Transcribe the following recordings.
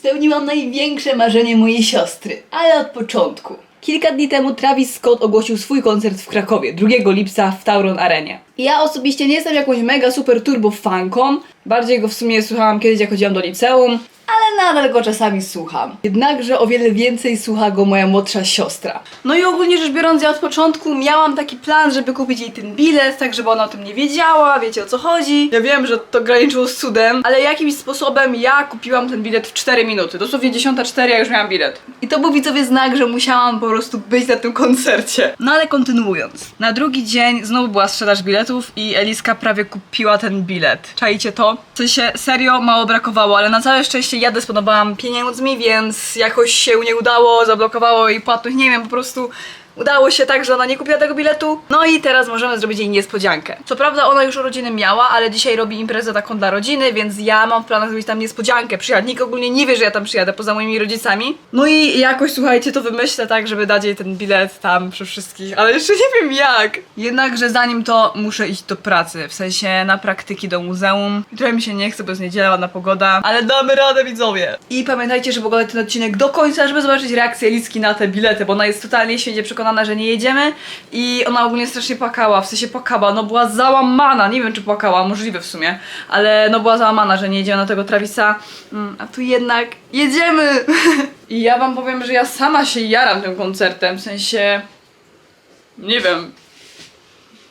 Spełniłam największe marzenie mojej siostry, ale od początku. Kilka dni temu Travis Scott ogłosił swój koncert w Krakowie, 2 lipca w Tauron Arenie. Ja osobiście nie jestem jakąś mega super turbo fanką, bardziej go w sumie słuchałam kiedyś jak chodziłam do liceum, ale nadal go czasami słucham. Jednakże o wiele więcej słucha go moja młodsza siostra. No i ogólnie rzecz biorąc, ja od początku miałam taki plan, żeby kupić jej ten bilet, tak żeby ona o tym nie wiedziała, wiecie o co chodzi. Ja wiem, że to graniczyło z cudem, ale jakimś sposobem ja kupiłam ten bilet w 4 minuty. Dosłownie 10.04 ja już miałam bilet. I to był widzowie znak, że musiałam po prostu być na tym koncercie. No ale kontynuując. Na drugi dzień znowu była sprzedaż biletów i Eliska prawie kupiła ten bilet. Czajcie to? W sensie serio mało brakowało, ale na całe szczęście ja dysponowałam pieniędzmi, więc jakoś się nie udało, zablokowało jej płatność, nie wiem, po prostu udało się tak, że ona nie kupiła tego biletu. No i teraz możemy zrobić jej niespodziankę. Co prawda ona już urodziny miała, ale dzisiaj robi imprezę taką dla rodziny, więc ja mam w planach zrobić tam niespodziankę. Przyjechać. Nikt ogólnie nie wie, że ja tam przyjadę poza moimi rodzicami. No i jakoś słuchajcie, to wymyślę tak, żeby dać jej ten bilet tam przy wszystkich, ale jeszcze nie wiem jak. Jednakże zanim to muszę iść do pracy, w sensie na praktyki do muzeum. I Trochę mi się nie chce, bo jest niedziela, ładna pogoda, ale damy radę widzowie. I pamiętajcie, żeby oglądać ten odcinek do końca, żeby zobaczyć reakcję Liski na te bilety, bo ona jest totalnie święcie przekonana, że nie jedziemy i ona ogólnie strasznie płakała, w sensie płakała, no była załamana, nie wiem czy płakała, możliwe w sumie, ale no była załamana, że nie jedziemy na tego Travisa, mm, a tu jednak jedziemy! I ja wam powiem, że ja sama się jaram tym koncertem, w sensie, nie wiem,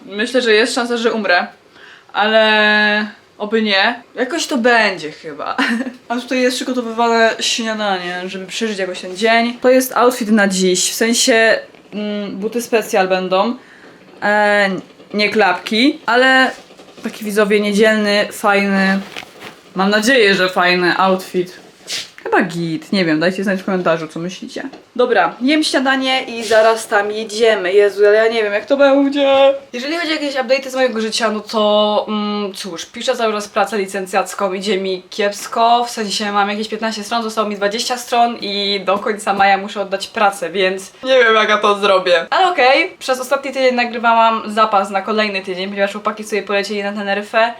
myślę, że jest szansa, że umrę, ale oby nie. Jakoś to będzie chyba. A tutaj jest przygotowywane śniadanie, żeby przeżyć jakoś ten dzień. To jest outfit na dziś, w sensie mm, buty specjal będą, e, nie klapki, ale taki widzowie niedzielny, fajny, mam nadzieję, że fajny outfit. Chyba git, nie wiem, dajcie znać w komentarzu, co myślicie. Dobra, jem śniadanie i zaraz tam jedziemy. Jezu, ale ja nie wiem, jak to będzie. Jeżeli chodzi o jakieś update'y z mojego życia, no to mm, cóż, piszę cały czas pracę licencjacką, idzie mi kiepsko, w sensie mam jakieś 15 stron, zostało mi 20 stron i do końca maja muszę oddać pracę, więc nie wiem, jak ja to zrobię. Ale okej, przez ostatni tydzień nagrywałam zapas na kolejny tydzień, ponieważ chłopaki sobie polecieli na Teneryfę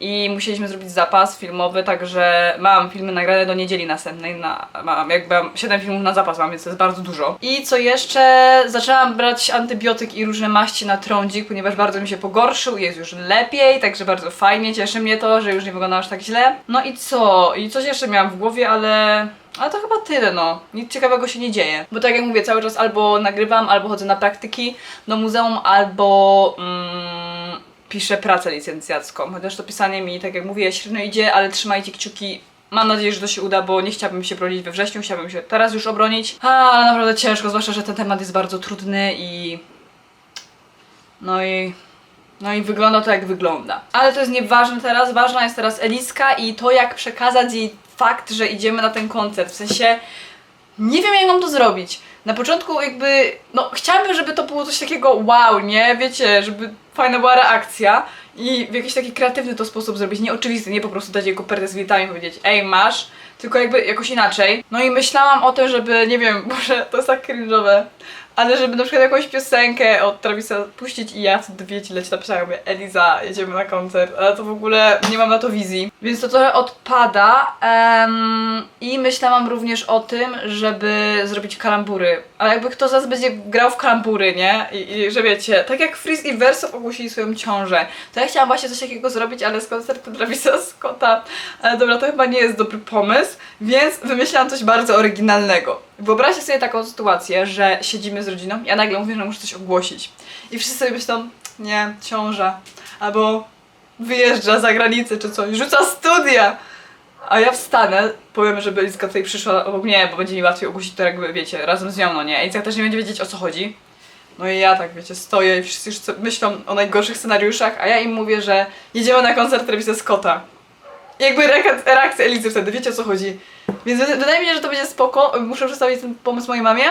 i musieliśmy zrobić zapas filmowy, także mam filmy nagrane do niedzieli następnej. Na, mam jakby 7 filmów na zapas mam, więc to jest bardzo dużo. I co jeszcze? Zaczęłam brać antybiotyk i różne maści na trądzik, ponieważ bardzo mi się pogorszył, jest już lepiej, także bardzo fajnie, cieszy mnie to, że już nie wygląda aż tak źle. No i co? I coś jeszcze miałam w głowie, ale... Ale to chyba tyle, no. Nic ciekawego się nie dzieje. Bo tak jak mówię, cały czas albo nagrywam, albo chodzę na praktyki do muzeum, albo mm, piszę pracę licencjacką. Chociaż to pisanie mi, tak jak mówię, średnio idzie, ale trzymajcie kciuki. Mam nadzieję, że to się uda, bo nie chciałabym się bronić we wrześniu, chciałabym się teraz już obronić. A, ale naprawdę ciężko, zwłaszcza, że ten temat jest bardzo trudny i... No i... No i wygląda to jak wygląda. Ale to jest nieważne teraz, ważna jest teraz Eliska i to jak przekazać jej fakt, że idziemy na ten koncert. W sensie nie wiem jak mam to zrobić. Na początku jakby, no chciałabym, żeby to było coś takiego wow, nie? Wiecie, żeby fajna była reakcja i w jakiś taki kreatywny to sposób zrobić, nie oczywisty, nie po prostu dać jej kopertę z wielitami i powiedzieć ej masz, tylko jakby jakoś inaczej. No i myślałam o tym, żeby, nie wiem, może to jest tak cringe'owe, ale żeby na przykład jakąś piosenkę od Travisa puścić i ja wtedy wiecie, leci napisałam, mówię, Eliza, jedziemy na koncert, ale to w ogóle nie mam na to wizji. Więc to trochę odpada i myślałam również o tym, żeby zrobić kalambury. Ale jakby kto z nas będzie grał w kalambury, nie? I, i że wiecie, tak jak Freeze i Verso ogłosili swoją ciążę, to ja chciałam właśnie coś takiego zrobić, ale z koncertu Travisa Scotta. Ale dobra, to chyba nie jest dobry pomysł, więc wymyślałam coś bardzo oryginalnego. Wyobraźcie sobie taką sytuację, że siedzimy z rodziną, ja nagle mówię, że muszę coś ogłosić. I wszyscy sobie myślą, nie, ciąża, albo wyjeżdża za granicę czy coś, rzuca studia. A ja wstanę, powiem, żeby Eliska tutaj przyszła obok mnie, bo będzie mi łatwiej ogłosić to jakby, wiecie, razem z nią, no nie? Eliska też nie będzie wiedzieć o co chodzi. No i ja tak, wiecie, stoję i wszyscy już myślą o najgorszych scenariuszach, a ja im mówię, że jedziemy na koncert Travisa Scotta. I jakby reak- reakcja Elizy wtedy, wiecie o co chodzi. Więc wyda- wydaje mi się, że to będzie spoko. Muszę przedstawić ten pomysł mojej mamie.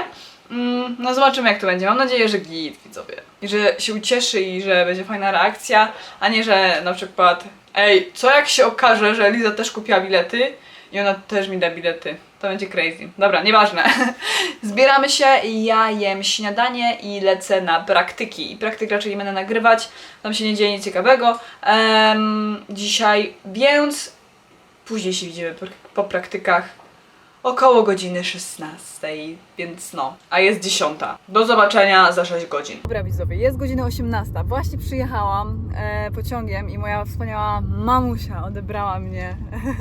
Mm, no zobaczymy jak to będzie. Mam nadzieję, że git, widzowie. I że się ucieszy i że będzie fajna reakcja, a nie, że na przykład ej, co jak się okaże, że Eliza też kupiła bilety i ona też mi da bilety. To będzie crazy. Dobra, nieważne. Zbieramy się ja jem śniadanie i lecę na praktyki. I praktyk raczej nie będę nagrywać, tam się nie dzieje nic ciekawego em, dzisiaj, więc później się widzimy po praktykach. Około godziny 16, więc no, a jest 10. Do zobaczenia za 6 godzin. Dobra widzowie, jest godzina 18. Właśnie przyjechałam e, pociągiem i moja wspaniała mamusia odebrała mnie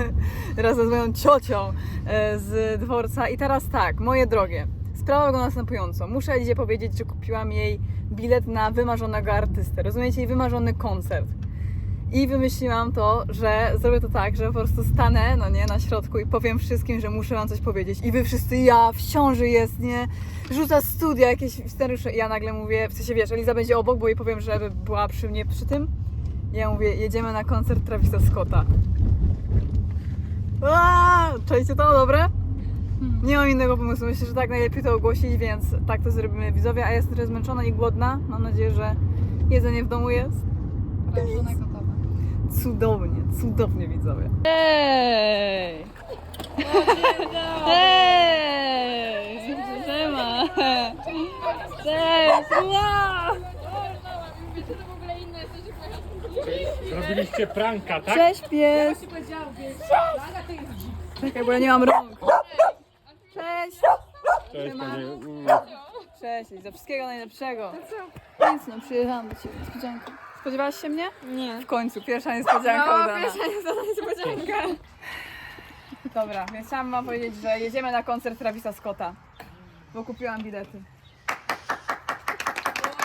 razem z moją ciocią e, z dworca. I teraz tak, moje drogie, sprawa wygląda następująco. Muszę dzisiaj powiedzieć, że kupiłam jej bilet na wymarzonego artystę. Rozumiecie? Jej wymarzony koncert. I wymyśliłam to, że zrobię to tak, że po prostu stanę, no nie, na środku i powiem wszystkim, że muszę wam coś powiedzieć. I wy wszyscy, ja, w ciąży jest, nie? Rzuca studia, jakieś scenariusze. I ja nagle mówię, w sensie wiesz, Eliza będzie obok, bo jej powiem, żeby była przy mnie przy tym. I ja mówię, jedziemy na koncert Travisa Scotta. Aaa, Czajcie to, dobre? Nie mam innego pomysłu. Myślę, że tak najlepiej to ogłosić, więc tak to zrobimy widzowie. A ja jestem trochę zmęczona i głodna. Mam nadzieję, że jedzenie w domu jest. Cudownie, cudownie widzowie. Hej! Hej! Siema! Cześć! Wow! Zrobiliście pranka, tak? Cześć pies! Czekaj, bo ja nie mam rąk. Cześć! Cześć, panie. Mm, Cześć, za wszystkiego najlepszego. Nic, no przyjechałam do Ciebie, niespodzianka. Spodziewałaś się mnie? Nie. W końcu, pierwsza niespodzianka No, udana. pierwsza niespodzianka. Dobra, więc chciałam wam powiedzieć, że jedziemy na koncert Travisa Scotta. Bo kupiłam bilety.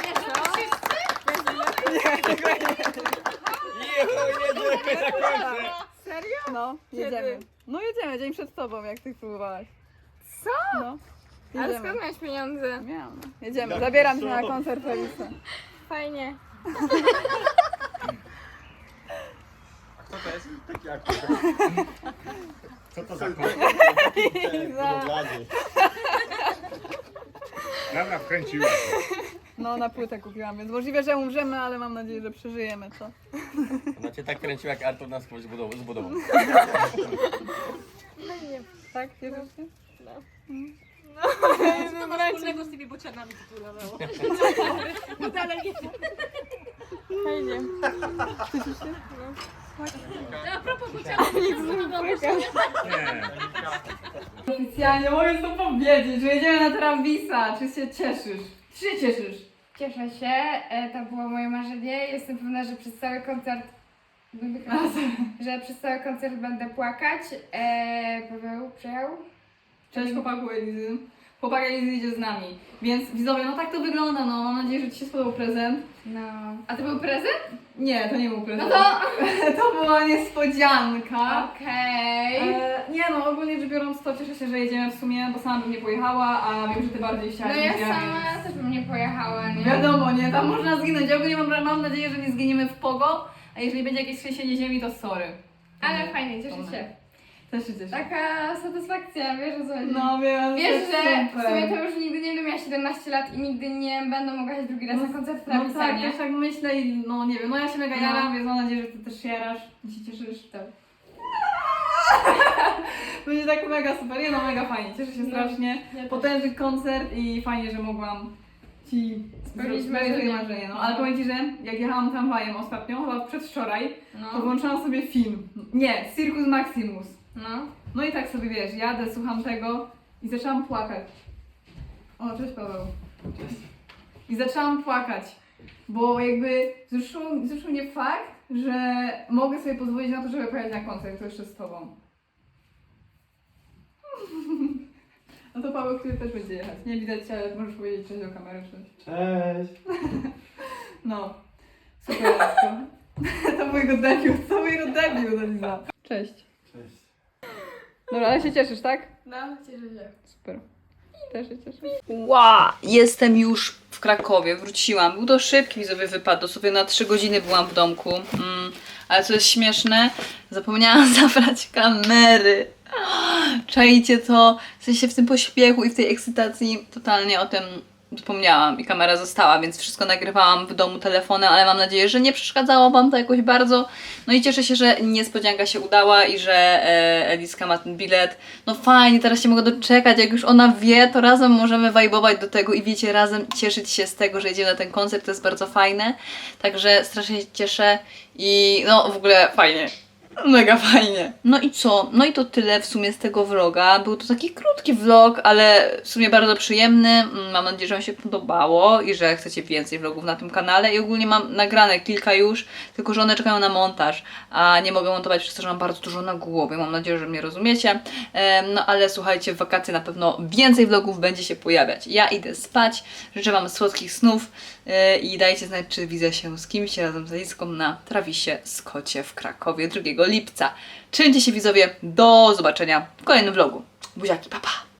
jedziemy na koncert! Serio? No, jedziemy. No jedziemy, dzień przed tobą, jak ty próbowałaś. Co? No. Ale Jedziemy. skąd miałeś pieniądze? Miałam. no. Jedziemy, zabieram cię na koncert Travisa. Fajnie. Taki aktor. Co to za koncert? Dobra, wkręciłem. No, na płytę kupiłam, więc możliwe, że umrzemy, ale mam nadzieję, że przeżyjemy, co? Ona cię tak kręciła jak Artur nas kogoś zbudował. zbudował. Tak? Cieszysz się? wspólnego z tymi bocianami titulowało. Fajnie. A propos bocianów, Nie. Oficjalnie mogę to powiedzieć, że jedziemy na Travisa. Czy się cieszysz? Czy się cieszysz? Cieszę się, e, to było moje marzenie. Jestem pewna, że przez cały koncert będę że przez cały koncert będę płakać. E, Paweł przyjechał? Cześć chłopaku Elizy. Chłopak Elizy idzie z nami. Więc widzowie, no tak to wygląda, no. Mam nadzieję, że Ci się spodobał prezent. No. A to był prezent? Nie, to nie był prezent. No to... to była niespodzianka. Okej. E, nie no, ogólnie rzecz biorąc to cieszę się, że jedziemy w sumie, bo sama bym nie pojechała, a wiem, że Ty bardziej No chciałaś. ja więc sama też bym nie pojechała, nie? Wiadomo, nie, tam można zginąć. Ja ogólnie mam, mam nadzieję, że nie zginiemy w pogo, a jeżeli będzie jakieś trzęsienie ziemi, to sorry. Ale fajnie, cieszę się. Też się cieszę. Taka satysfakcja, wiesz o co chodzi. No wiem, Wiesz, to że super. w sumie to już nigdy nie będę miała 17 lat i nigdy nie będę mogła jechać drugi raz na koncert No Travisa, tak, nie? też tak myślę i no nie wiem, no ja się mega No. jaram, więc mam nadzieję, że ty też się jarasz i się cieszysz. Tak. Będzie tak mega super, nie no mega fajnie, cieszę się No, strasznie. ja też. Potężny koncert i fajnie, że mogłam ci Spełnić swoje marzenie. marzenie. No. Ale powiem ci, że jak jechałam tramwajem ostatnio, chyba przedwczoraj, to No, włączyłam sobie film. Nie, Circus Maximus. No. No i tak sobie wiesz, jadę, słucham tego i zaczęłam płakać. O, cześć Paweł. I zaczęłam płakać, bo jakby wzruszył, wzruszył mnie fakt, że mogę sobie pozwolić na to, żeby pojechać na koncert, to jeszcze z tobą. No to Paweł, który też będzie jechać. Nie widać, ale możesz powiedzieć coś do kamery, coś. Cześć. No, super. To był jego debiut, to był jego debiut, Eliza. Cześć. Cześć. Dobra, ale się cieszysz, tak? No, cieszę się. Super. Też się cieszę. Wow, jestem już w Krakowie, wróciłam. Był to szybki widzowie wypad, dosłownie na 3 godziny byłam w domku. Mm, ale co jest śmieszne, zapomniałam zabrać kamery. Czajcie to, w sensie w tym pośpiechu i w tej ekscytacji totalnie o tym zapomniałam i kamera została, więc wszystko nagrywałam w domu telefonem, ale mam nadzieję, że nie przeszkadzało Wam to jakoś bardzo. No i cieszę się, że niespodzianka się udała i że e, Eliska ma ten bilet. No fajnie, teraz się mogę doczekać, jak już ona wie, to razem możemy wajbować do tego i wiecie, razem cieszyć się z tego, że jedziemy na ten koncert, to jest bardzo fajne. Także strasznie się cieszę i no w ogóle fajnie. Mega fajnie. No i co? No i to tyle w sumie z tego vloga. Był to taki krótki vlog, ale w sumie bardzo przyjemny. Mm, Mam nadzieję, że Wam się podobało i że chcecie więcej vlogów na tym kanale. I ogólnie mam nagrane kilka już, tylko że one czekają na montaż, a nie mogę montować przez to, że mam bardzo dużo na głowie. Mam nadzieję, że mnie rozumiecie. No ale słuchajcie, w wakacje na pewno więcej vlogów będzie się pojawiać. Ja idę spać. Życzę Wam słodkich snów yy, i dajcie znać, czy widzę się z kimś razem z Aliską na Trawisie Skocie w Krakowie 2 lipca. Trzymajcie się widzowie, do zobaczenia w kolejnym vlogu. Buziaki, papa! Pa.